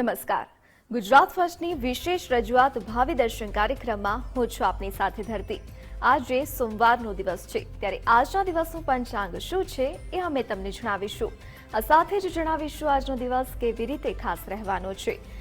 નમસ્કાર. ગુજરાત ફર્સ્ટની વિશેષ રજૂઆત ભાવિ દર્શન કાર્યક્રમમાં હું છું આપની સાથે ધરતી. આજે સોમવારનો દિવસ છે. ત્યારે આજના દિવસનું પંચાંગ શું છે એ અમે તમને જણાવીશું. આ સાથે જ જણાવીશું આજનો દિવસ કેવી રીતે ખાસ રહેવાનો છે.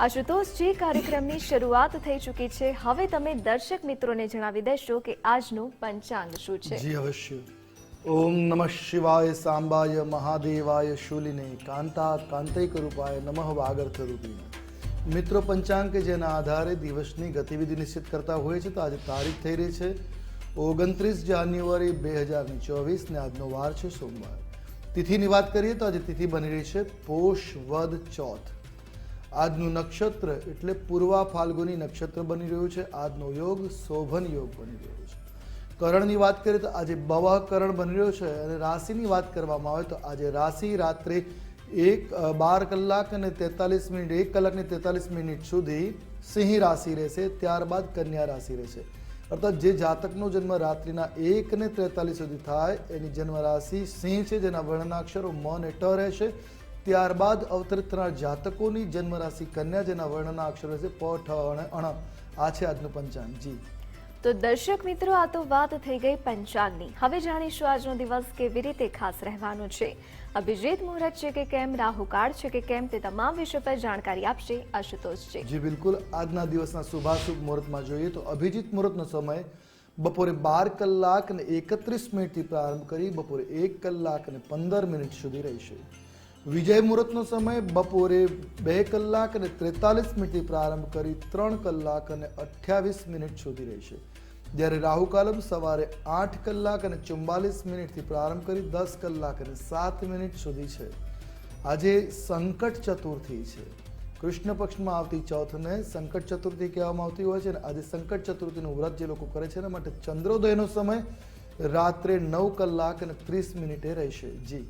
આશુતોષજી કાર્યક્રમની શરૂઆત થઈ ચૂકી છે, હવે તમે દર્શક મિત્રોને જણાવી દેશો કે આજનું પંચાંગ શું છે? જી, અવશ્ય. ઓમ નમઃ શિવાય, સાંબાય, મહાદેવાય, શૂલિને કાંતા, કાંતૈક રૂપાય, નમઃ વાગર્થ રૂપિને મિત્રો, પંચાંગ કે જેના આધારે દિવસની ગતિવિધિ નિશ્ચિત કરતા હોય છે, તો આજે તારીખ થઈ રહી છે ઓગણત્રીસ જાન્યુઆરી બે હજાર ચોવીસ ને આજનો વાર છે સોમવાર. તિથિની વાત કરીએ તો આજે તિથિ બની રહી છે પોષ વદ ચોથ. આજનું નક્ષત્ર એટલે પૂર્વા ફાલ્ગુની નક્ષત્ર બની રહ્યું છે. આજનો યોગ શોભન યોગ બની રહ્યો છે. કરણની વાત કરીએ તો આજે બવા કરણ બની રહ્યો છે અને રાશિની વાત કરવામાં આવે તો આજે રાશિ રાત્રે એક બાર કલાક અને તેતાલીસ મિનિટ, એક કલાક ને તેતાલીસ મિનિટ સુધી સિંહ રાશિ રહેશે. ત્યારબાદ કન્યા રાશિ રહેશે. અર્થાત જે જાતકનો જન્મ રાત્રિના એક ને ત્રેતાલીસ સુધી થાય, એની જન્મ રાશિ સિંહ છે, જેના વર્ણનાક્ષરો મ અને ટ રહેશે. ત્યારબાદ અવતરિત થનાર જાતકોની જન્મ રાશિ કન્યા જેના વર્ણના અક્ષરો છે પ ઠ અને અણ. આ છે આજનું પંચાંગ. જી. તો દર્શક મિત્રો આ તો વાત થઈ ગઈ પંચાંગની. હવે જાણીશું આજનો દિવસ કેવી રીતે ખાસ રહેવાનો છે. અભિજીત મુહૂર્ત છે કે કેમ રાહુકાળ છે કે કેમ તે તમામ વિષય પર જાણકારી આપશે આશુતોષજી જી બિલકુલ. આજના દિવસના શુભાશુભ મુહૂર્તમાં જોઈએ તો અભિજીત મુહૂર્તનો સમય બપોરે બાર કલાક અને એકત્રીસ મિનિટથી પ્રારંભ કરી બપોરે એક કલાક અને પંદર મિનિટ સુધી રહેશે. વિજય મુહૂર્તનો સમય બપોરે બે કલાક અને ત્રેતાલીસ મિનિટથી પ્રારંભ કરી ત્રણ કલાક અને અઠ્યાવીસ મિનિટ સુધી રહેશે. જ્યારે રાહુકાલમ સવારે આઠ કલાક અને ચુમ્બાલીસ મિનિટથી પ્રારંભ કરી દસ કલાક અને સાત મિનિટ સુધી છે. આજે સંકટ ચતુર્થી છે. કૃષ્ણ પક્ષમાં આવતી ચોથને સંકટ ચતુર્થી કહેવામાં આવતી હોય છે અને આજે સંકટ ચતુર્થીનું વ્રત જે લોકો કરે છે એના માટે ચંદ્રોદયનો સમય રાત્રે નવ કલાક અને ત્રીસ મિનિટે રહેશે. જી.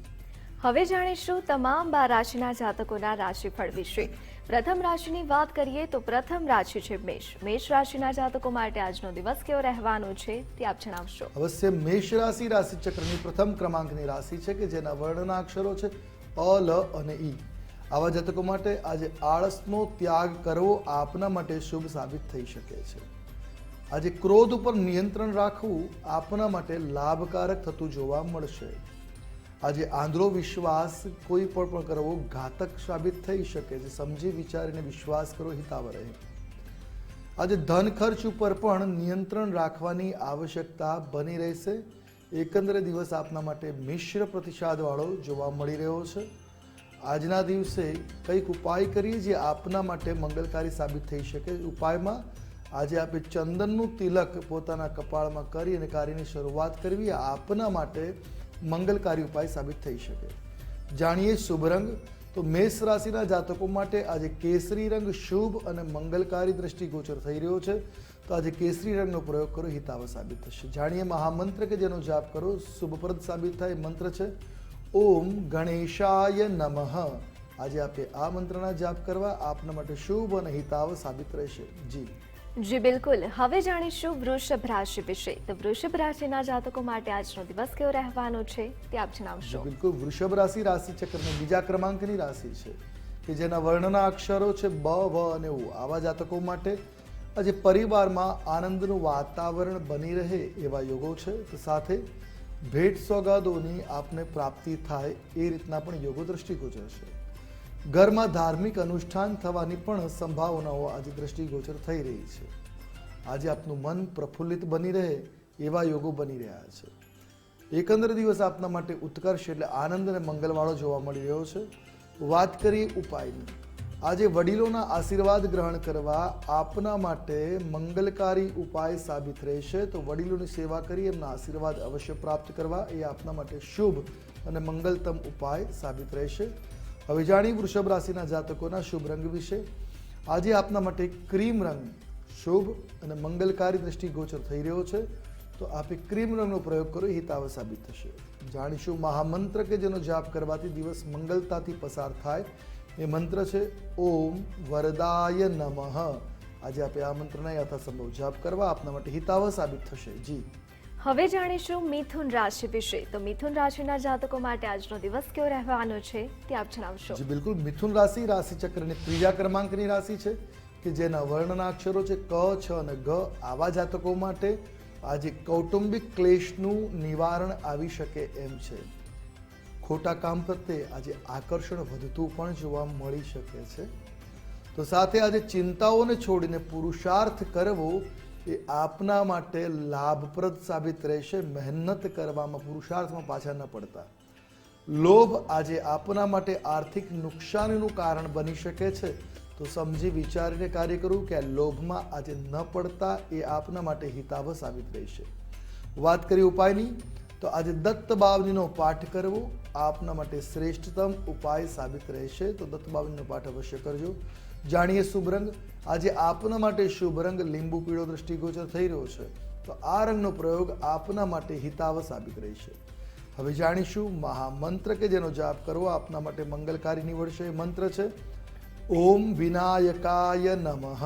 હવે જાણીશું તમામ બાર રાશિના જાતકોના રાશિફળ વિશે. પ્રથમ રાશિની વાત કરીએ તો પ્રથમ રાશિ છે મેષ. મેષ રાશિના જાતકો માટે આજનો દિવસ કેવો રહેવાનો છે તે આપ જણાવશો. અવશ્ય મેષ રાશિ રાશિ ચક્રની પ્રથમ ક્રમાંકની રાશિ છે કે જેના વર્ણના અક્ષરો છે અ, લ અને ઈ. આવા જાતકો માટે આજે આળસનો ત્યાગ કરવો આપના માટે શુભ સાબિત થઈ શકે છે. આજે ક્રોધ ઉપર નિયંત્રણ રાખવું આપના માટે લાભકારક થતું જોવા મળશે. આજે આંધળો વિશ્વાસ કોઈ પર પણ કરવો ઘાતક સાબિત થઈ શકે છે. સમજી વિચારીને વિશ્વાસ કરો હિતાવ રહે. આજે ધન ખર્ચ ઉપર પણ નિયંત્રણ રાખવાની આવશ્યકતા બની રહેશે. એકંદરે દિવસ આપના માટે મિશ્ર પ્રતિસાદવાળો જોવા મળી રહ્યો છે. આજના દિવસે કંઈક ઉપાય કરીએ જે આપના માટે મંગલકારી સાબિત થઈ શકે. ઉપાયમાં, આજે આપણે ચંદનનું તિલક પોતાના કપાળમાં કરી અને કાર્યની શરૂઆત કરવી. આપના માટે મંગલકારી ઉપાય સાબિત થઈ શકે. જાણીએ શુભ રંગ, તો મેષ રાશિના જાતકો માટે આજે કેસરી રંગ શુભ અને મંગલકારી દ્રષ્ટિગોચર થઈ રહ્યો છે. તો આજે કેસરી રંગનો પ્રયોગ કરો હિતાવ સાબિત થશે. જાણીએ મહામંત્ર કે જેનો જાપ કરો, શુભપ્રદ સાબિત થાય મંત્ર છે. ઓમ ગણેશાય નમઃ. આજે આપે આ મંત્રના જાપ કરવા, આપના માટે શુભ અને હિતાવ સાબિત રહેશે. જી. જી, બિલકુલ. હવે જાણીશું વૃષભ રાશિ વિશે. તો વૃષભ રાશિના જાતકો માટે આજનો દિવસ કેવો રહેવાનો છે તે આપ જણાવશો. બિલકુલ. વૃષભ રાશિ રાશિ ચક્રની બીજા ક્રમાંકની રાશિ છે કે જેના વર્ણના અક્ષરો છે બ, વ અને ઉ. આવા જાતકો માટે આજે પરિવારમાં આનંદનું વાતાવરણ બની રહે એવા યોગો છે. સાથે ભેટ સોગાદોની આપને પ્રાપ્તિ થાય એ રીતના પણ યોગો દ્રષ્ટિગોચર છે. ઘરમાં ધાર્મિક અનુષ્ઠાન થવાની પણ સંભાવનાઓ આજે દ્રષ્ટિગોચર થઈ રહી છે. આજે આપનું મન પ્રફુલ્લિત બની રહે એવા યોગો બની રહ્યા છે. એકંદર દિવસ આપના માટે ઉત્કર્ષ એટલે આનંદ અને મંગલવાળો જોવા મળી રહ્યો છે. વાત કરીએ ઉપાયની. આજે વડીલોના આશીર્વાદ ગ્રહણ કરવા આપના માટે મંગલકારી ઉપાય સાબિત રહેશે. તો વડીલોની સેવા કરી, એમના આશીર્વાદ અવશ્ય પ્રાપ્ત કરવા. એ આપના માટે શુભ અને મંગલતમ ઉપાય સાબિત રહેશે. હવે જાણી વૃષભ રાશિના જાતકોના શુભ રંગ વિશે. આજે આપના માટે ક્રીમ રંગ શુભ અને મંગલકારી દ્રષ્ટિગોચર થઈ રહ્યો છે. તો આપે ક્રીમ રંગનો પ્રયોગ કરો હિતાવ સાબિત થશે. જાણીશું મહામંત્ર કે જેનો જાપ કરવાથી દિવસ મંગલતાથી પસાર થાય. એ મંત્ર છે, ઓમ વરદાય નમઃ. આજે આપે આ મંત્રના યથાસંભવ જાપ કરવા આપના માટે હિતાવ સાબિત થશે. જી. હવે જાણીશું મિથુન રાશિ વિશે. તો મિથુન રાશિના જાતકો માટે આજનો દિવસ કેવો રહેવાનો છે તે આપ જણાવશો. જી, બિલકુલ. મિથુન રાશિ રાશિ ચક્રની ત્રીજા ક્રમાંકની રાશિ છે કે જેના વર્ણના અક્ષરો છે ક, છ અને ગ. આવા જાતકો માટે આજે કૌટુંબિક ક્લેશનું નિવારણ આવી શકે એમ છે. ખોટા કામ પ્રત્યે આજે આકર્ષણ વધતું પણ જોવા મળી શકે છે. તો સાથે આજે ચિંતાઓને છોડીને પુરુષાર્થ કરવો એ આપના માટે લાભપ્રદ સાબિત રહેશે. મહેનત કરવામાં પુરુષાર્થમાં પાછા ન પડતા. લોભ આજે આપના માટે આર્થિક નુકસાનીનું કારણ બની શકે છે. તો સમજી વિચારીને કાર્ય કરવું કે આ લોભમાં આજે ન પડતા એ આપના માટે હિતાવ સાબિત રહેશે. વાત કરી ઉપાયની? તો આજે દત્ત બાવનીનો પાઠ કરવો આપના માટે શ્રેષ્ઠતમ ઉપાય સાબિત રહેશે. તો દત્ત બાવનીનો પાઠ અવશ્ય કરજો. જાણીએ શુભ રંગ? આજે આપના માટે શુભ રંગ લીંબુ પીળો દ્રષ્ટિગોચર થઈ રહ્યો છે. તો આ રંગનો પ્રયોગ આપના માટે હિતાવ સાબિત રહેશે હવે જાણીશું મહામંત્ર કે જેનો જાપ કરવો આપના માટે મંગલકારી નીવડશે એ મંત્ર છે. ઓમ વિનાયકાય નમઃ.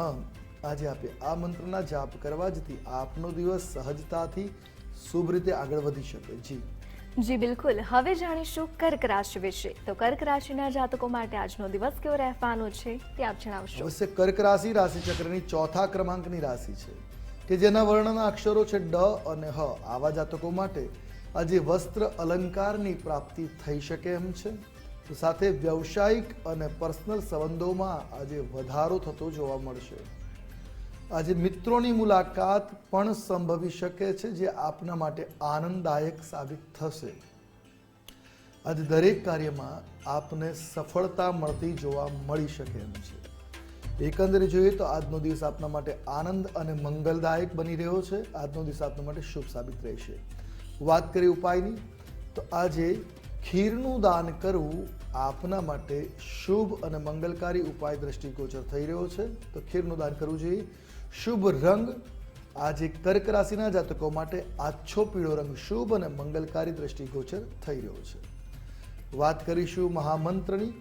આજે આપે આ મંત્રના જાપ કરવા જથી આપનો દિવસ સહજતાથી શુભ રીતે આગળ વધી શકે. જી. જી, બિલકુલ. હવે જાણીશું કર્ક રાશિ વિશે. તો કર્ક રાશિના જાતકો માટે આજનો દિવસ કેવો રહેવાનો છે તે આપ જણાવશો. અવશ્ય કર્ક રાશિ રાશિ ચક્રની ચોથા ક્રમાંકની રાશિ છે, કે જેના વર્ણના અક્ષરો છે ડ અને હ. આવા જાતકો માટે આજે વસ્ત્ર અલંકારની પ્રાપ્તિ થઈ શકે એમ છે. તો સાથે વ્યવસાયિક અને પર્સનલ સંબંધોમાં આજે વધારો થતો જોવા મળશે. આજે મિત્રોની મુલાકાત પણ સંભવી શકે છે જે આપના માટે આનંદદાયક સાબિત થશે. આજે દરેક કાર્યમાં આપને સફળતા મળતી જોવા મળી શકે એમ છે. એકંદરે જોઈએ તો આજનો દિવસ આપના માટે આનંદ અને મંગલદાયક બની રહ્યો છે. આજનો દિવસ આપના માટે શુભ સાબિત રહેશે. વાત કરી ઉપાયની, તો આજે ખીરનું દાન કરવું આપના માટે શુભ અને મંગલકારી ઉપાય દ્રષ્ટિગોચર થઈ રહ્યો છે. તો ખીરનું દાન કરવું જોઈએ. શુભ રંગ આજે કર્ક રાશિના જાતકો માટે આછો પીળો રંગ શુભ અને મંગલકારી દ્રષ્ટિગોચર થઈ રહ્યો છે. વાત કરીશું મહામંત્રની,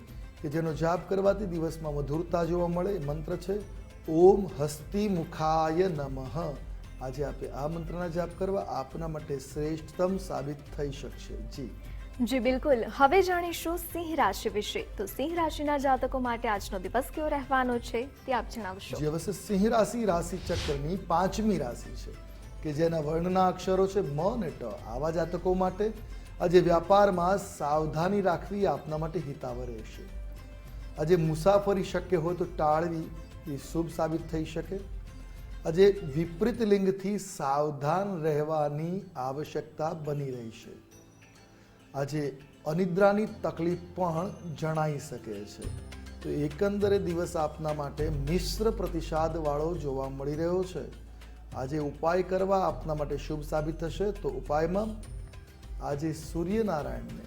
કે જેનો જાપ કરવાથી દિવસમાં મધુરતા જોવા મળે મંત્ર છે, ઓમ હસ્તી મુખાય નમઃ. આજે આપે આ મંત્રના જાપ કરવા આપના માટે શ્રેષ્ઠતમ સાબિત થઈ શકશે. જી. જી, બિલકુલ. હવે જાણીશું સિંહ રાશિ વિશે. તો સિંહ રાશિના જાતકો માટે આજનો દિવસ કેવો રહેવાનો છે તે આપ જણાવશો. જે, અવશ્ય સિંહ રાશિ રાશિ ચક્રની પાંચમી રાશિ છે, કે જેના વર્ણના અક્ષરો છે મ અને ટ. આવા જાતકો માટે આજે વ્યાપારમાં સાવધાની રાખવી આપના માટે હિતાવહ રહેશે. આજે મુસાફરી શક્ય હોય તો ટાળવી એ શુભ સાબિત થઈ શકે. આજે વિપરીત લિંગથી સાવધાન રહેવાની આવશ્યકતા બની રહેશે આજે અનિદ્રાની તકલીફ પણ જણાઈ શકે છે. તો એકંદરે દિવસ આપના માટે મિશ્ર પ્રતિસાદ વાળો જોવા મળી રહ્યો છે. આજે ઉપાય કરવા આપના માટે શુભ સાબિત થશે. તો ઉપાયમાં આજે સૂર્યનારાયણને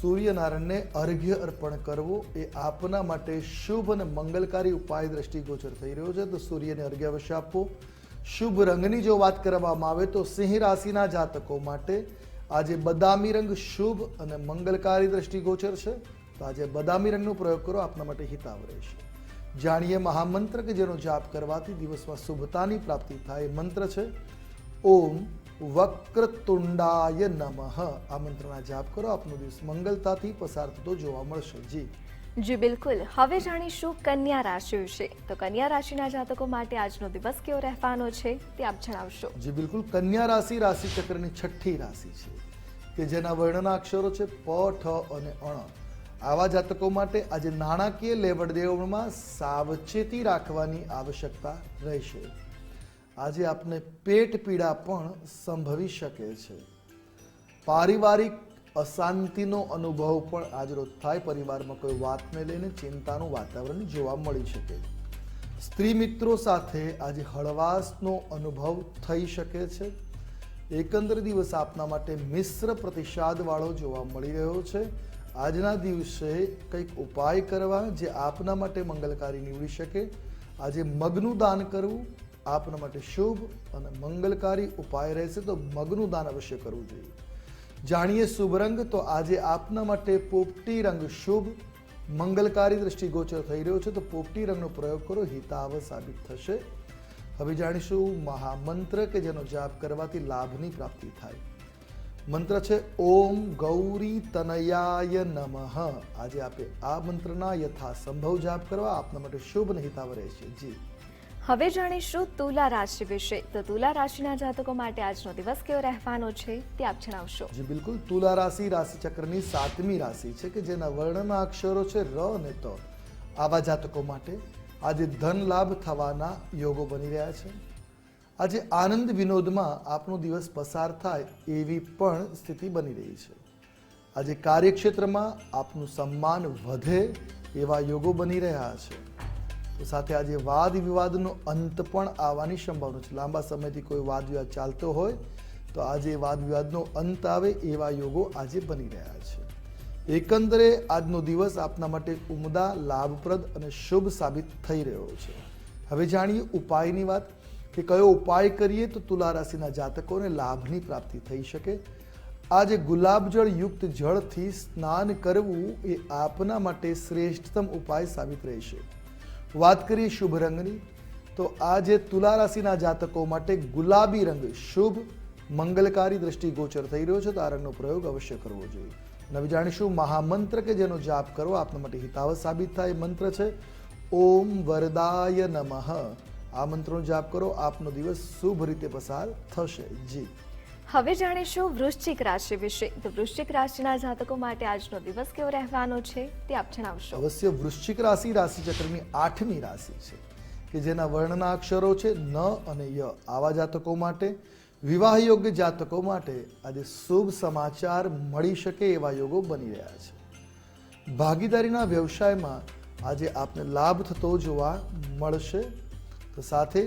સૂર્યનારાયણને અર્ઘ્ય અર્પણ કરવો એ આપના માટે શુભ અને મંગલકારી ઉપાય દ્રષ્ટિગોચર થઈ રહ્યો છે. તો સૂર્યને અર્ઘ્ય અવશ્ય આપવો શુભ રંગની જો વાત કરવામાં આવે તો સિંહ રાશિના જાતકો માટે આજે બદામી રંગ શુભ અને મંગલકારી દ્રષ્ટિગોચર છે. તો આજે બદામી રંગનો પ્રયોગ કરો, આપના માટે હિતાવ રહેશે. જાણીએ મહામંત્ર કે જેનો જાપ કરવાથી દિવસમાં શુભતાની પ્રાપ્તિ થાય એ મંત્ર છે. ઓમ વક્રતુંડાય નમઃ. આ મંત્રના જાપ કરો, આપનો દિવસ મંગલતાથી પસાર થતો જોવા મળશે. જી. જી, બિલકુલ. હવે જાણીશું કન્યા રાશિ વિશે. તો કન્યા રાશિના જાતકો માટે આજનો દિવસ કેવો રહેવાનો છે તે આપ જણાવશો. જી, બિલકુલ. કન્યા રાશિ રાશિ ચક્રની છઠ્ઠી રાશિ છે, કે જેના વર્ણના અક્ષરો છે પ, ઠ અને અણ. આવા જાતકો માટે આજે નાણાકીય લેવડ દેવડમાં સાવચેતી રાખવાની આવશ્યકતા રહેશે. આજે આપને પેટ પીડા પણ સંભવી શકે છે. પારિવારિક અશાંતિનો અનુભવ પણ આજરોજ થાય. પરિવારમાં કોઈ વાતને લઈને ચિંતાનું વાતાવરણ જોવા મળી શકે. સ્ત્રી મિત્રો સાથે આજે હળવાશનો અનુભવ થઈ શકે છે. એકંદર દિવસ આપના માટે મિશ્ર પ્રતિસાદવાળો જોવા મળી રહ્યો છે. આજના દિવસે કંઈક ઉપાય કરવા જે આપના માટે મંગલકારી નીવડી શકે. આજે મગનું દાન કરવું આપના માટે શુભ અને મંગલકારી ઉપાય રહેશે તો મગનું દાન અવશ્ય કરવું જોઈએ. જાણીએ શુભ રંગ, તો આજે આપના માટે પોપટી રંગ શુભ, મંગલકારી દ્રષ્ટિગોચર થઈ રહ્યો છે, તો પોપટી રંગનો પ્રયોગ કરો હિતાવ સાબિત થશે. હવે જાણીશું મહામંત્ર કે જેનો જાપ કરવાથી લાભની પ્રાપ્તિ થાય. મંત્ર છે, ઓમ ગૌરી તનયાય નમઃ. આજે આપે આ મંત્રના યથાસંભવ જાપ કરવા આપના માટે શુભ અને હિતાવ રહેશે. જી. હવે જાણીશું તુલા રાશિ વિશે. તો તુલા રાશિના જાતકો માટે આજનો દિવસ કેવો રહેવાનો છે તે આપ જણાવશો. બિલકુલ. તુલા રાશિ રાશિ ચક્રની સાતમી રાશિ છે કે જેના વર્ણમાં અક્ષરો છે ર અને ત. આવા જાતકો માટે આજે ધન લાભ થવાના યોગો બની રહ્યા છે. આજે આનંદ વિનોદમાં આપનો દિવસ પસાર થાય એવી પણ સ્થિતિ બની રહી છે. આજે કાર્યક્ષેત્રમાં આપનું સન્માન વધે એવા યોગો બની રહ્યા છે. તો સાથે આજે વાદ વિવાદનો અંત પણ આવવાની સંભાવના છે. લાંબા સમયથી કોઈ વાદ વિવાદ ચાલતો હોય તો આજે વાદ વિવાદનો અંત આવે એવા યોગો આજે બની રહ્યા છે. એકંદરે આજનો દિવસ આપના માટે ઉમદા, લાભપ્રદ અને શુભ સાબિત થઈ રહ્યો છે. હવે જાણીએ ઉપાયની વાત કે કયો ઉપાય કરીએ તો તુલા રાશિના જાતકોને લાભની પ્રાપ્તિ થઈ શકે. આજે ગુલાબજળ યુક્ત જળથી સ્નાન કરવું એ આપના માટે શ્રેષ્ઠતમ ઉપાય સાબિત રહેશે. વાત કરીએ શુભ રંગની, તો આજે તુલા રાશિના જાતકો માટે ગુલાબી રંગ શુભ, મંગલકારી દ્રષ્ટિગોચર થઈ રહ્યો છે, તો આ રંગનો પ્રયોગ અવશ્ય કરવો જોઈએ. નવી જાણીશું મહામંત્ર કે જેનો જાપ કરવો આપના માટે હિતાવ સાબિત થાય એ મંત્ર છે, ઓમ વરદાય નમઃ. આ મંત્રનો જાપ કરો, આપનો દિવસ શુભ રીતે પસાર થશે. જી. હવે જાણીશું વૃશ્ચિક રાશિ વિશે. તો વૃશ્ચિક રાશિના જાતકો માટે આજનો દિવસ કેવો રહેવાનો છે તે આપ જણાવશો. અવશ્ય વૃશ્ચિક રાશિ રાશિ ચક્રની આઠમી રાશિ છે, કે જેના વર્ણના અક્ષરો છે ન અને ય. આવા જાતકો માટે વિવાહ યોગ્ય જાતકો માટે આજે શુભ સમાચાર મળી શકે એવા યોગો બની રહ્યા છે. ભાગીદારીના વ્યવસાયમાં આજે આપને લાભ થતો જોવા મળશે. તો સાથે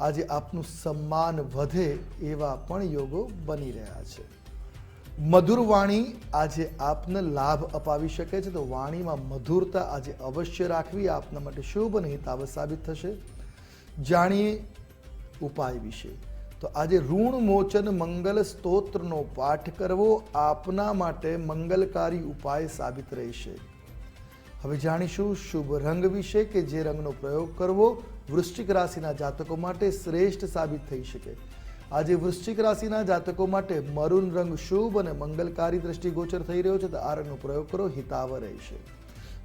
આજે આપનું સન્માન વધે એવા પણ યોગો બની રહ્યા છે. મધુર વાણી આજે આપને લાભ અપાવી શકે છે, તો વાણીમાં મધુરતા આજે અવશ્ય રાખવી આપના માટે શુભ અને સાબિત થશે. જાણીએ ઉપાય વિશે. તો આજે ઋણ મોચન મંગલ સ્તોત્રનો પાઠ કરવો આપના માટે મંગલકારી ઉપાય સાબિત રહેશે. હવે જાણીશું શુભ રંગ વિશે કે જે રંગનો પ્રયોગ કરવો વૃશ્ચિક રાશિના જાતકો માટે શ્રેષ્ઠ સાબિત થઈ શકે. આજે વૃશ્ચિક રાશિના જાતકો માટે મરૂન રંગ શુભ અને મંગલકારી દ્રષ્ટિગોચર થઈ રહ્યો છે તો આ રંગનો પ્રયોગ કરો હિતાવ રહેશે.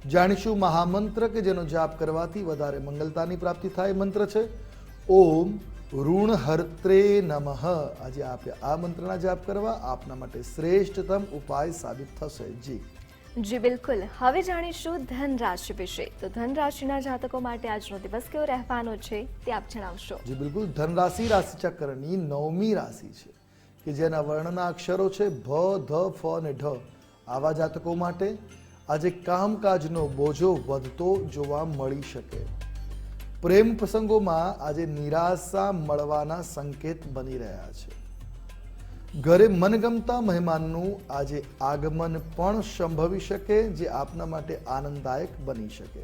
જાણીશું મહામંત્ર કે જેનો જાપ કરવાથી વધારે મંગલતાની પ્રાપ્તિ થાય મંત્ર છે? ઓમ ઋણ હર્ત્રે નમઃ. આજે આપે આ મંત્રના જાપ કરવા આપના માટે શ્રેષ્ઠતમ ઉપાય સાબિત થશે. જી. જી, બિલકુલ. હવે જાણીશું ધન રાશિ વિશે. તો ધન રાશિના જાતકો માટે આજનો દિવસ કેવો રહેવાનો છે તે આપ જણાવશો. જી, બિલકુલ. ધનરાશિ રાશિ ચક્રની નવમી રાશિ છે, કે જેના વર્ણના અક્ષરો છે ભ, ધ, ફ અને ઢ. આવા જાતકો માટે આજે કામકાજનો બોજો વધતો જોવા મળી શકે. પ્રેમ પ્રસંગોમાં આજે નિરાશા મળવાના સંકેત બની રહ્યા છે. ઘરે મનગમતા મહેમાનનું આજે આગમન પણ સંભવી શકે જે આપના માટે આનંદદાયક બની શકે.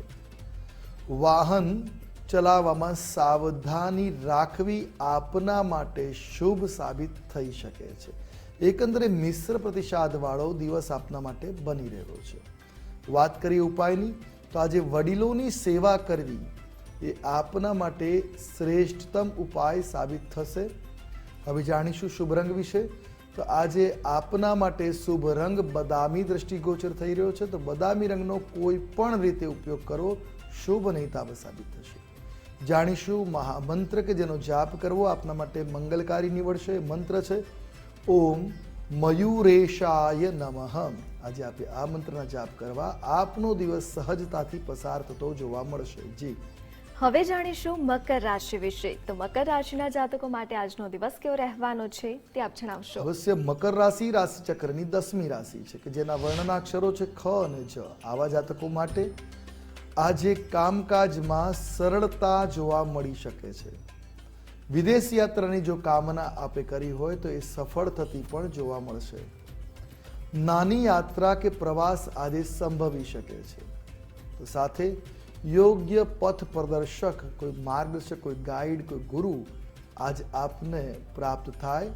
વાહન ચલાવવામાં સાવધાની રાખવી આપના માટે શુભ સાબિત થઈ શકે છે. એકંદરે મિશ્ર પ્રતિસાદવાળો દિવસ આપના માટે બની રહ્યો છે. વાત કરીએ ઉપાયની, તો આજે વડીલોની સેવા કરવી એ આપના માટે શ્રેષ્ઠતમ ઉપાય સાબિત થશે. હવે જાણીશું શુભ રંગ વિશે. તો આજે આપના માટે શુભ રંગ બદામી દ્રષ્ટિગોચર થઈ રહ્યો છે. તો બદામી રંગનો કોઈ પણ રીતે ઉપયોગ કરવો શુભ અને હિતાવ સાબિત થશે. જાણીશું મહામંત્ર કે જેનો જાપ કરવો આપના માટે મંગલકારી નીવડશે, મંત્ર છે. ઓમ મયુરેશાય નમઃ. આજે આપે આ મંત્રના જાપ કરવા આપનો દિવસ સહજતાથી પસાર થતો જોવા મળશે. જી. હવે જાણીશું મકર રાશિ વિશે. તો મકર રાશિના જાતકો માટે આજનો દિવસ કેવો રહેવાનો છે તે આપ જણાવશો. અવશ્ય મકર રાશિ રાશિ ચક્રની દસમી રાશિ છે કે જેના વર્ણના અક્ષરો છે ખ અને જ. આવા જાતકો માટે આજે કામકાજમાં સરળતા જોવા મળી શકે છે. વિદેશ યાત્રાની જો કામના આપે કરી હોય તો એ સફળ થતી પણ જોવા મળશે. નાની યાત્રા કે પ્રવાસ આજે સંભવી શકે છે. તો સાથે યોગ્ય પથ પ્રદર્શક, કોઈ માર્ગદર્શક, કોઈ ગાઈડ, કોઈ ગુરુ આજ આપને પ્રાપ્ત થાય.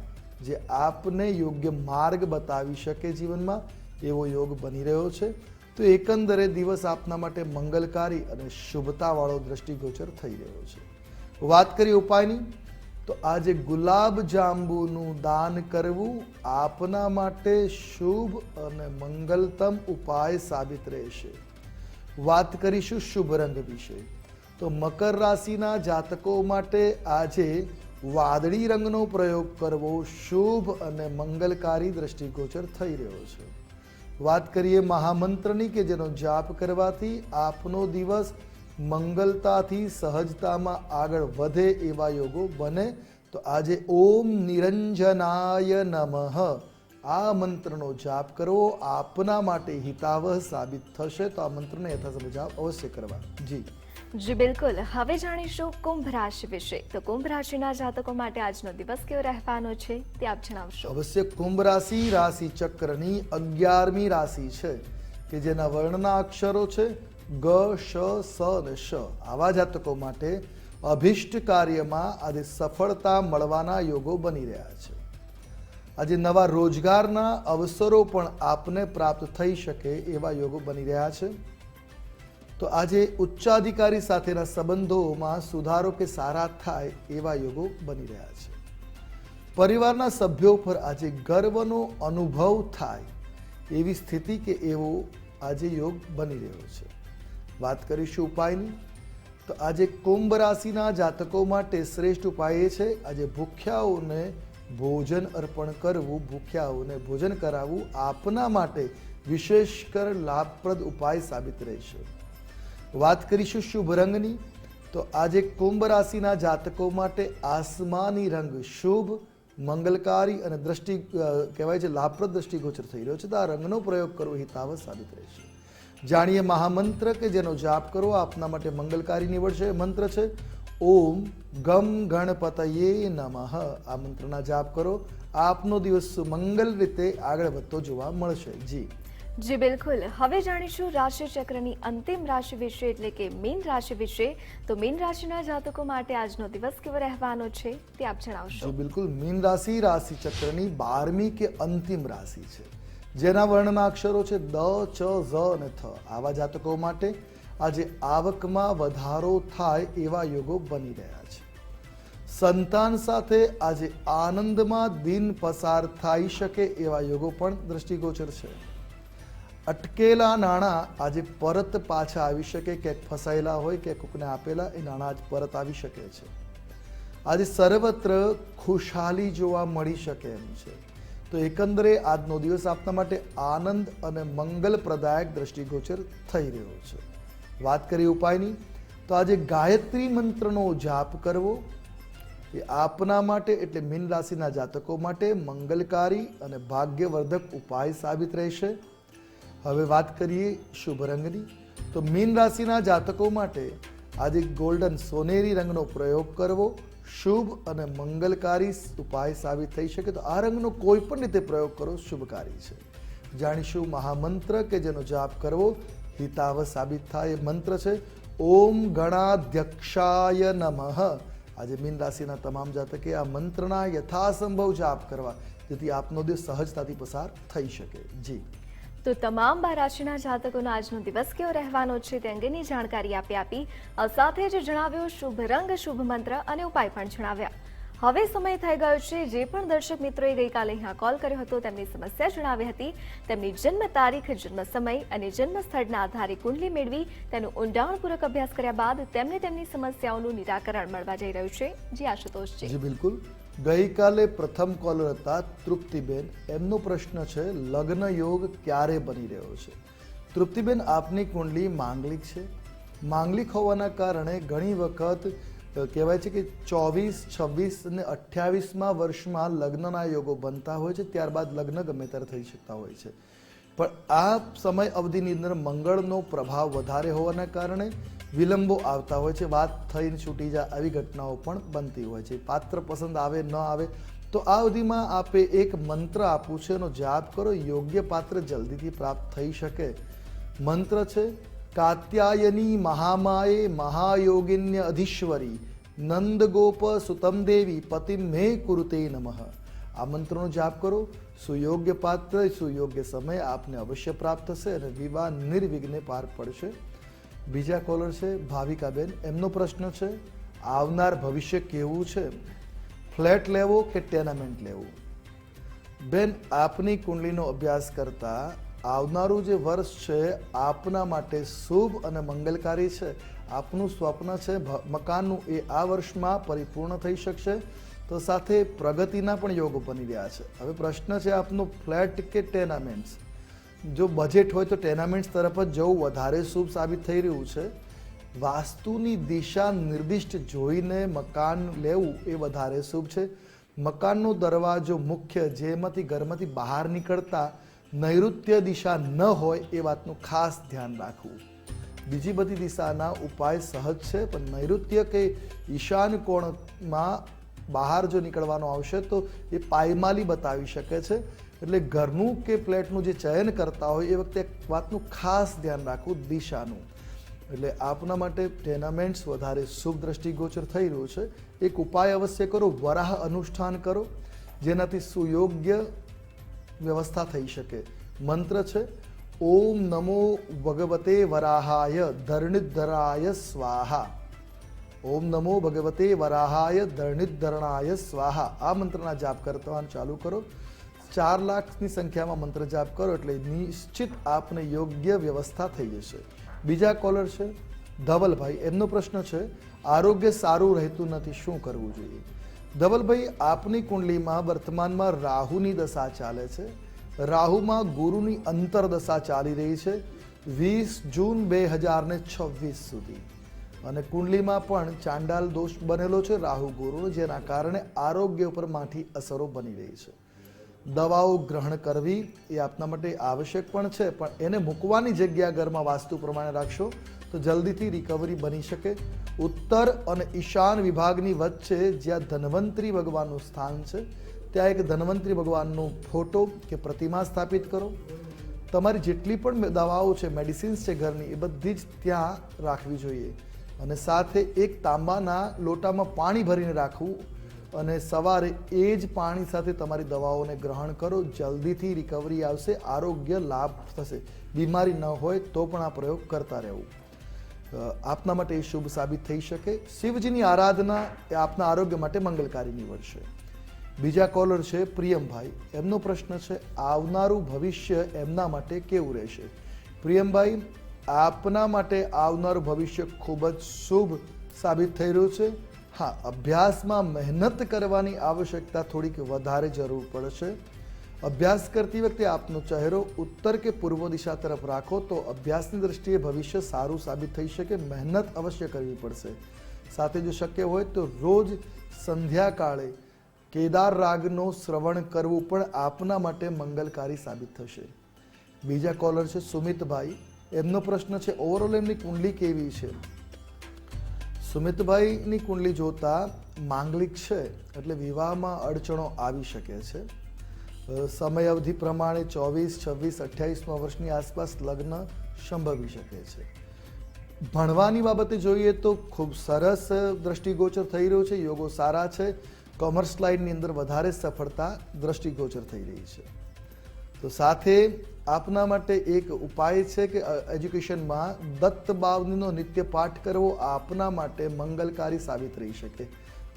જે આપને યોગ્ય માર્ગ બતાવી શકે જીવનમાં, એવો યોગ બની રહ્યો છે. તો એકંદરે દિવસ આપના માટે મંગલકારી અને શુભતાવાળો દ્રષ્ટિગોચર થઈ રહ્યો છે. વાત કરીએ ઉપાયની, તો આજે ગુલાબ જાંબુનું દાન કરવું આપના માટે શુભ અને મંગલતમ ઉપાય સાબિત રહેશે. વાત કરીશું શુભ રંગ વિશે. તો મકર રાશિના જાતકો માટે આજે વાદળી રંગનો પ્રયોગ કરવો શુભ અને મંગલકારી દ્રષ્ટિગોચર થઈ રહ્યો છે. વાત કરીએ મહામંત્રની કે જેનો જાપ કરવાથી આપનો દિવસ મંગલતાથી સહજતામાં આગળ વધે એવા યોગો બને. તો આજે ઓમ નિરંજનાય નમઃ. આ મંત્રનો જાપ કરવો આપના માટે હિતાવહ સાબિત થશે. તો આ મંત્રને યથાસમય જાપ અવશ્ય કરવા. જી. જી બિલકુલ. હવે જાણીશું કુંભ રાશિ વિશે. તો કુંભ રાશિના જાતકો માટે આજનો દિવસ કેવો રહેવાનો છે તે આપ જણાવશો. અવશ્ય કુંભ રાશિ રાશિ ચક્રની અગિયારમી રાશિ છે કે જેના વર્ણના અક્ષરો છે ગ શ સ અને શ. આવા જાતકો માટે અભિષ્ટ કાર્યમાં આજે સફળતા મળવાના યોગો બની રહ્યા છે. આજે નવા રોજગારના અવસરો પણ આપને પ્રાપ્ત થઈ શકે એવા યોગો બની રહ્યા છે. તો આજે ઉચ્ચાધિકારી સાથેના સંબંધોમાં સુધારો કે સારા થાય એવા યોગો બની રહ્યા છે. પરિવારના સભ્યો પર આજે ગર્વનો અનુભવ થાય એવી સ્થિતિ કે એવો આજે યોગ બની રહ્યો છે. વાત કરીશું ઉપાયની. તો આજે કુંભ રાશિના જાતકો માટે શ્રેષ્ઠ ઉપાય એ છે, આજે ભૂખ્યાઓને ભોજન અર્પણ કરવું, ભૂખ્યાઓને ભોજન કરાવવું આપના માટે વિશેષકર લાભપ્રદ ઉપાય સાબિત રહેશે. વાત કરીશું શુભ રંગની. તો આજે કુંભ રાશિના જાતકો માટે આસમાની રંગ શુભ, મંગલકારી અને દ્રષ્ટિ કહેવાય છે લાભપ્રદ દ્રષ્ટિગોચર થઈ રહ્યો છે. તો આ રંગનો પ્રયોગ કરવો હિતાવ સાબિત રહેશે. જાણીએ મહામંત્ર કે જેનો જાપ કરો આપના માટે મંગલકારી નીવડશે. મંત્ર છે ઓમ ગમ ગણપતયે નમઃ. આ મંત્રના જાપ કરો. આપનો દિવસ મંગલ રીતે આગળ વધતો જોવા મળશે. જી. જી બિલકુલ. હવે જાણીશું રાશિ ચક્રની અંતિમ રાશિ વિશે એટલે કે મીન રાશિ વિશે. તો મીન રાશિના જાતકો માટે આજનો દિવસ કેવો રહેવાનો છે તે આપ જણાવશો. બિલકુલ. મીન રાશિ રાશિ ચક્રની બારમી કે અંતિમ રાશિ છે? જેના વર્ણના અક્ષરો છે દ, ચ, ઝ અને થ. આવા જાતકો માટે આજે આવકમાં વધારો થાય એવા યોગો બની રહ્યા છે. સંતાન સાથે આજે આનંદમાં દિન પસાર થઈ શકે એવા યોગો પણ દ્રષ્ટિગોચર છે. અટકેલા નાણાં આજે પરત પાછા આવી શકે, ક્યાંક ફસાયેલા હોય કે કોકને આપેલા, એ નાણાં આજ પરત આવી શકે છે. આજે સર્વત્ર ખુશાલી જોવા મળી શકે એમ છે. તો એકંદરે આજનો દિવસ આપના માટે આનંદ અને મંગલપ્રદાયક દ્રષ્ટિગોચર થઈ રહ્યો છે. વાત કરીએ ઉપાયની, તો આજે ગાયત્રી મંત્રનો જાપ કરવો, એ આપના માટે એટલે મીન રાશિના જાતકો માટે મંગલકારી અને ભાગ્યવર્ધક ઉપાય સાબિત રહેશે. હવે વાત કરીએ શુભ રંગની, તો મીન રાશિના જાતકો માટે આજે ગોલ્ડન સોનેરી રંગનો પ્રયોગ કરવો, શુભ અને મંગલકારી ઉપાય સાબિત થઈ શકે તો આ રંગનો કોઈ પણ રીતે પ્રયોગ કરવો શુભકારી છે. જાણીશું મહામંત્ર કે જેનો જાપ કરવો હિતાવ સાબિત થાય એ મંત્ર છે. ઓમ ગણાધ્યક્ષાય નમઃ. આજે મીન રાશિના તમામ જાતકે આ મંત્રના યથાસંભવ જાપ કરવા જેથી આપનો દિવસ સહજતાથી પસાર થઈ શકે. જી. તો તમામ બાર રાશિના જાતકોનો આજનો દિવસ કેવો રહેવાનો છે તે અંગેની જાણકારી આપી આપી સાથે જ જણાવ્યું, શુભ રંગ, શુભ મંત્ર અને ઉપાય પણ જણાવ્યા. હવે સમય થઈ ગયો છે, જે પણ દર્શક મિત્રોએ ગઈકાલે અહીંયા કોલ કર્યો હતો તેમની સમસ્યા જણાવી હતી. તેમની જન્મ તારીખ, જન્મ સમય અને જન્મ સ્થળના આધારે કુંડલી મેળવી તેનો ઊંડાણપૂર્વક અભ્યાસ કર્યા બાદ તેમને તેમની સમસ્યાઓનું નિરાકરણ મળવા જઈ રહ્યું છે. જી આશુતોષ જી, બિલકુલ. ગઈકાલે પ્રથમ કોલર હતા તૃપ્તિબેન. એમનો પ્રશ્ન છે, લગ્ન યોગ ક્યારે બની રહ્યો છે? તૃપ્તિબેન, આપની કુંડલી માંગલિક છે. માંગલિક હોવાના કારણે ઘણી વખત કહેવાય છે કે ચોવીસ, છવ્વીસ અને અઠ્યાવીસમાં વર્ષમાં લગ્નના યોગો બનતા હોય છે, ત્યારબાદ લગ્ન ગમે ત્યારે થઈ શકતા હોય છે. પણ આ સમય અવધિની અંદર મંગળનો પ્રભાવ વધારે હોવાના કારણે વિલંબો આવતા હોય છે, વાત થઈને છૂટી જાય આવી ઘટનાઓ પણ બનતી હોય છે. પાત્ર પસંદ આવે, ન આવે, તો આ અવધિમાં આપે એક મંત્ર આપું છે, એનો જાપ કરો, યોગ્ય પાત્ર જલ્દીથી પ્રાપ્ત થઈ શકે. મંત્ર છે, કાત્યાયની મહામાએ મહાયોગિન્ય અધીશ્વરી, નંદગોપ સુતમ દેવી પતિ મે કુરુતે નમઃ. આ મંત્રનો જાપ કરો, સુયોગ્ય પાત્ર, સુયોગ્ય સમય આપને અવશ્ય પ્રાપ્ત થશે અને વિવાહ નિર્વિઘ્ને પાર પડશે. બીજા કોલર છે ભાવિકાબેન. એમનો પ્રશ્ન છે, આવનાર ભવિષ્ય કેવું છે? ફ્લેટ લેવો કે ટેનામેન્ટ લેવું? બેન, આપની કુંડલીનો અભ્યાસ કરતા આવનારું જે વર્ષ છે, આપના માટે શુભ અને મંગલકારી છે. આપનું સ્વપ્ન છે મકાનનું એ આ વર્ષમાં પરિપૂર્ણ થઈ શકશે. તો સાથે પ્રગતિના પણ યોગો બની રહ્યા છે. હવે પ્રશ્ન છે, આપનો ફ્લેટ કે ટેનામેન્ટ્સ? જો બજેટ હોય તો ટેનામેન્ટ્સ તરફ જ જવું વધારે શુભ સાબિત થઈ રહ્યું છે. વાસ્તુની દિશા નિર્દિષ્ટ જોઈને મકાન લેવું એ વધારે શુભ છે. મકાનનો દરવાજો મુખ્ય જેમાંથી ઘરમાંથી બહાર નીકળતા નૈઋત્ય દિશા ન હોય એ વાતનું ખાસ ધ્યાન રાખવું. બીજી બધી દિશાના ઉપાય સહજ છે, પણ નૈઋત્ય કે ઈશાન કોણમાં બહાર જો નીકળવાનો આવશે તો એ પાયમાલી બતાવી શકે છે. એટલે ઘરનું કે ફ્લેટનું જે ચયન કરતા હોય એ વખતે એક વાતનું ખાસ ધ્યાન રાખવું દિશાનું. એટલે આપના માટે ટેનામેન્ટ્સ વધારે શુભ દ્રષ્ટિગોચર થઈ રહ્યું છે. એક ઉપાય અવશ્ય કરો, વરાહ અનુષ્ઠાન કરો, જેનાથી સુયોગ્ય વ્યવસ્થા થઈ શકે. મંત્ર છે, ઓમ નમો ભગવતે વરાહાય, ધરણિધરાય સ્વાહા. ઓમ નમો ભગવતે વરાહાય ધરણિધરણાય સ્વાહા. આ મંત્રના જાપ કરવાનું ચાલુ કરો. ચાર લાખની સંખ્યામાં મંત્ર જાપ કરો એટલે નિશ્ચિત આપને યોગ્ય વ્યવસ્થા થઈ જશે. બીજા કોલર છે, ધવલભાઈ. એમનો પ્રશ્ન છે, આરોગ્ય સારું રહેતું નથી, શું કરવું જોઈએ? ધવલભાઈ, આપની કુંડલીમાં વર્તમાનમાં રાહુની દશા ચાલે છે. રાહુમાં ગુરુની અંતરદશા ચાલી રહી છે. વીસ જૂન બે હજાર ને છવ્વીસ સુધી. અને કુંડલીમાં પણ ચાંડાલ દોષ બનેલો છે રાહુ ગુરુ જેના કારણે આરોગ્ય ઉપર માઠી અસરો બની રહી છે. દવાઓ ગ્રહણ કરવી એ આપના માટે આવશ્યક પણ છે, પણ એને મૂકવાની જગ્યા ઘરમાં વાસ્તુ પ્રમાણે રાખશો તો જલ્દીથી રિકવરી બની શકે. ઉત્તર અને ઈશાન વિભાગની વચ્ચે જ્યાં ધન્વંતરી ભગવાનનું સ્થાન છે, ત્યાં એક ધન્વંતરી ભગવાનનો ફોટો કે પ્રતિમા સ્થાપિત કરો. તમારી જેટલી પણ દવાઓ છે મેડિસિન્સ છે ઘરની, એ બધી જ ત્યાં રાખવી જોઈએ. અને સાથે એક તાંબાના લોટામાં પાણી ભરીને રાખવું અને સવારે એ જ પાણી સાથે તમારી દવાઓને ગ્રહણ કરો. જલ્દીથી રિકવરી આવશે, આરોગ્ય લાભ થશે. બીમારી ન હોય તો પણ આ પ્રયોગ કરતા રહેવું. આપના માટે એ શુભ સાબિત થઈ શકે. શિવજીની આરાધના એ આપના આરોગ્ય માટે મંગલકારી નીવડશે. બીજા કોલર છે પ્રિયમભાઈ. એમનો પ્રશ્ન છે, આવનારું ભવિષ્ય એમના માટે કેવું રહેશે? પ્રિયમભાઈ આપના માટે આવનારું ભવિષ્ય ખૂબ જ શુભ સાબિત થઈ રહ્યું છે. હા, અભ્યાસમાં મહેનત કરવાની આવશ્યકતા થોડીક વધારે જરૂર પડશે. અભ્યાસ કરતી વખતે આપનો ચહેરો ઉત્તર કે પૂર્વ દિશા તરફ રાખો તો અભ્યાસની દ્રષ્ટિએ ભવિષ્ય સારું સાબિત થઈ શકે, મહેનત અવશ્ય કરવી પડશે. સાથે જો શક્ય હોય તો રોજ સંધ્યાકાળે કેદાર રાગનો શ્રવણ કરવું પણ આપના માટે મંગલકારી સાબિત થશે. બીજા કોલર છે સુમિતભાઈ. એમનો પ્રશ્ન છે ઓવરઓલ એમની કુંડલી કેવી છે? સુમિતભાઈની કુંડલી જોતા માંગલિક છે, એટલે વિવાહમાં અડચણો આવી શકે છે. સમય અવધિ પ્રમાણે ચોવીસ, છવ્વીસ, અઠ્યાવીસમાં વર્ષની આસપાસ લગ્ન સંભવી શકે છે. ભણવાની બાબતે જોઈએ તો ખૂબ સરસ દ્રષ્ટિગોચર થઈ રહ્યું છે, યોગો સારા છે. કોમર્સ લાઇનની અંદર વધારે સફળતા દ્રષ્ટિગોચર થઈ રહી છે. તો સાથે આપના માટે એક ઉપાય છે કે એજ્યુકેશનમાં દત્ત બાવનીનો નિત્ય પાઠ કરવો આપના માટે મંગલકારી સાબિત રહી શકે.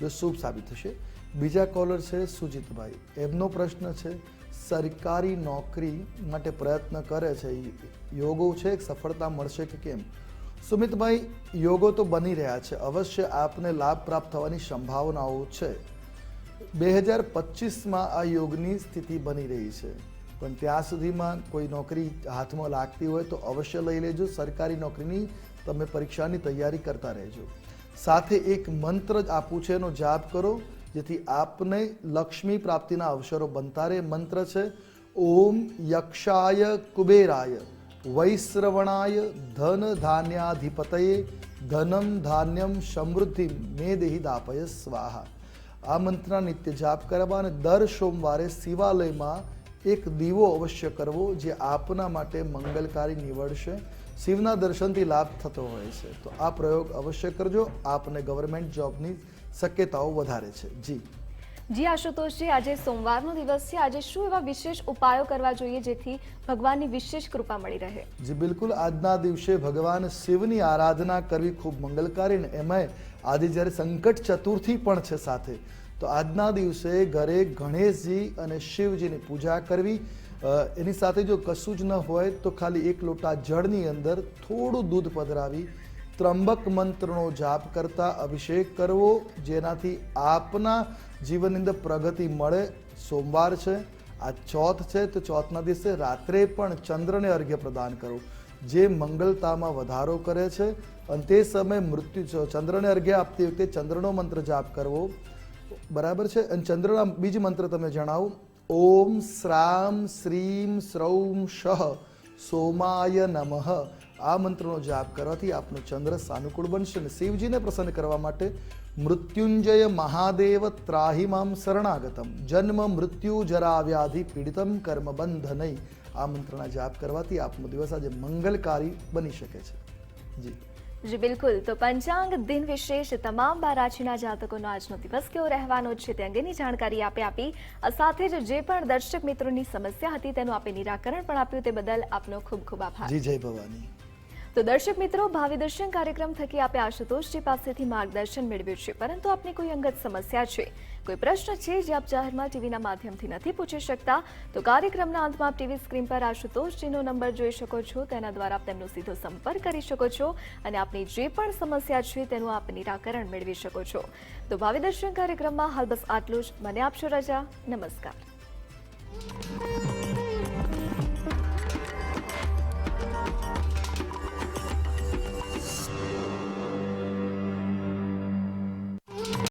જો શુભ સાબિત થશે. બીજા કોલર છે સુજીતભાઈ. એમનો પ્રશ્ન છે, સરકારી નોકરી માટે પ્રયત્ન કરે છે. યોગો છે સફળતા મળશે કે કેમ? સુમિતભાઈ, યોગો તો બની રહ્યા છે. અવશ્ય આપને લાભ પ્રાપ્ત થવાની સંભાવનાઓ છે. બે હજાર પચીસમાં આ યોગની સ્થિતિ બની રહી છે. પણ ત્યાં સુધીમાં કોઈ નોકરી હાથમાં લાગતી હોય તો અવશ્ય લઈ લેજો. સરકારી નોકરીની તમે પરીક્ષાની તૈયારી કરતા રહેજો. સાથે એક મંત્ર જ આપું છે, એનો જાપ કરો, જેથી આપને લક્ષ્મી પ્રાપ્તિના અવસરો બનતા રહે. મંત્ર છે, ઓમ યક્ષાય કુબેરાય, વૈશ્રવણાય ધન ધાન્યાધિપતયે, ધનમ ધાન્યમ સમૃદ્ધિ મે દેહી દાપય સ્વાહા. આ મંત્રના નિત્ય જાપ કરવા અને દર સોમવારે શિવાલયમાં એક દીવો અવશ્ય કરવો જે આપના માટે મંગલકારી નીવડશે. શિવના દર્શનથી લાભ થતો હોય છે. તો આ પ્રયોગ અવશ્ય કરજો. આપને ગવર્મેન્ટ જોબની શક્યતાઓ વધારે છે. જી. જી આશુતોષજી આજે સોમવારનો દિવસ છે. આજે શું એવા વિશેષ ઉપાયો કરવા જોઈએ જેથી ભગવાનની વિશેષ કૃપા મળી રહે? જી બિલકુલ. આજના દિવસે ભગવાન શિવની આરાધના કરવી ખૂબ મંગલકારી ને એમાંય આજે જ્યારે સંકટ ચતુર્થી પણ છે સાથે તો આજના દિવસે ઘરે ગણેશજી અને શિવજીની પૂજા કરવી એની સાથે જો કશું જ ન હોય તો ખાલી એક લોટા જળની અંદર થોડું દૂધ પધરાવી ત્રંબક મંત્રનો જાપ કરતા અભિષેક કરવો, જેનાથી આપના જીવનની અંદર પ્રગતિ મળે. સોમવાર છે, આ ચોથ છે, તો ચોથના દિવસે રાત્રે પણ ચંદ્રને અર્ઘ્ય પ્રદાન કરવું જે મંગલતામાં વધારો કરે છે. અને તે સમયે મૃત્યુ, ચંદ્રને અર્ઘ્ય આપતી વખતે ચંદ્રનો મંત્ર જાપ કરવો. બરાબર છે? અને ચંદ્રના બીજ મંત્ર તમે જણાવો. ઓમ શ્રામ શ્રીમ શ્રૌમ શહ સોમાય નમઃ. આ મંત્રનો જાપ કરવાથી આપનો ચંદ્ર સાનુકૂળ બનશે અને શિવજીને પ્રસન્ન કરવા માટે મૃત્યુંજય મહાદેવ ત્રાહિમામ શરણાગતમ. જન્મ મૃત્યુ જરા વ્યાધિ પીડિતમ કર્મ નહીં. આ મંત્રના જાપ કરવાથી આપનો દિવસ આજે મંગલકારી બની શકે છે. જી. જી બિલકુલ. તો પંચાંગ દિન વિશેષ તમામ બાર રાશિના જાતકોનો આજનો દિવસ કેવો રહેવાનો છે તે અંગેની જાણકારી આપે આપી સાથે જ જે પણ દર્શક મિત્રોની સમસ્યા હતી તેનું આપે નિરાકરણ પણ આપ્યું તે બદલ આપનો ખૂબ ખૂબ આભાર. જી જય ભવાની. તો દર્શક મિત્રો ભાવિ દર્શન કાર્યક્રમ થકી આપે આશુતોષજી પાસેથી માર્ગદર્શન મેળવ્યું છે પરંતુ આપની કોઈ અંગત સમસ્યા છે. કોઈ પ્રશ્ન છે જે આપ જાહેરમાં ટીવીના માધ્યમથી નથી પૂછી શકતા, તો કાર્યક્રમના અંતમાં આપ ટીવી સ્ક્રીન પર આશુતોષજીનો નંબર જોઈ શકો છો. તેના દ્વારા આપ તેમનો સીધો સંપર્ક કરી શકો છો અને આપની જે પણ સમસ્યા છે તેનું આપ નિરાકરણ મેળવી શકો છો. તો ભાવિ દર્શન કાર્યક્રમમાં હાલ બસ આટલું જ. મને આપશો રજા. નમસ્કાર.